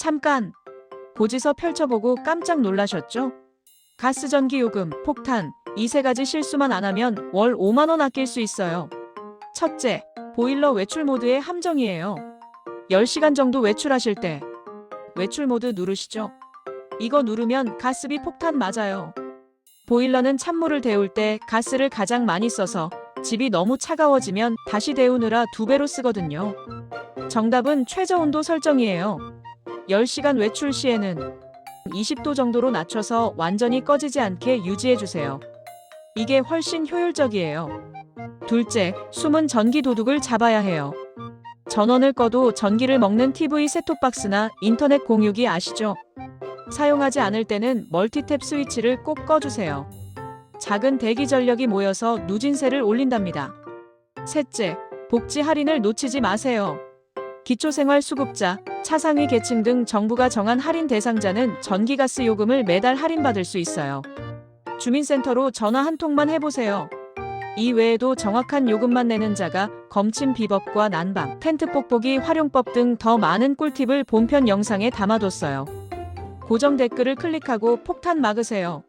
잠깐! 고지서 펼쳐보고 깜짝 놀라셨죠? 가스 전기 요금, 폭탄, 이 세 가지 실수만 안 하면 월 5만원 아낄 수 있어요. 첫째, 보일러 외출 모드의 함정이에요. 10시간 정도 외출하실 때 외출 모드 누르시죠. 이거 누르면 가스비 폭탄 맞아요. 보일러는 찬물을 데울 때 가스를 가장 많이 써서 집이 너무 차가워지면 다시 데우느라 두 배로 쓰거든요. 정답은 최저 온도 설정이에요. 10시간 외출 시에는 20도 정도로 낮춰서 완전히 꺼지지 않게 유지해 주세요. 이게 훨씬 효율적이에요. 둘째, 숨은 전기 도둑을 잡아야 해요. 전원을 꺼도 전기를 먹는 TV 셋톱박스나 인터넷 공유기 아시죠? 사용하지 않을 때는 멀티탭 스위치를 꼭 꺼주세요. 작은 대기 전력이 모여서 누진세를 올린답니다. 셋째, 복지 할인을 놓치지 마세요. 기초생활수급자, 차상위 계층 등 정부가 정한 할인 대상자는 전기가스 요금을 매달 할인받을 수 있어요. 주민센터로 전화 한 통만 해보세요. 이 외에도 정확한 요금만 내는 자가 검침 비법과 난방, 텐트 뽁뽁이 활용법 등 더 많은 꿀팁을 본편 영상에 담아뒀어요. 고정 댓글을 클릭하고 폭탄 막으세요.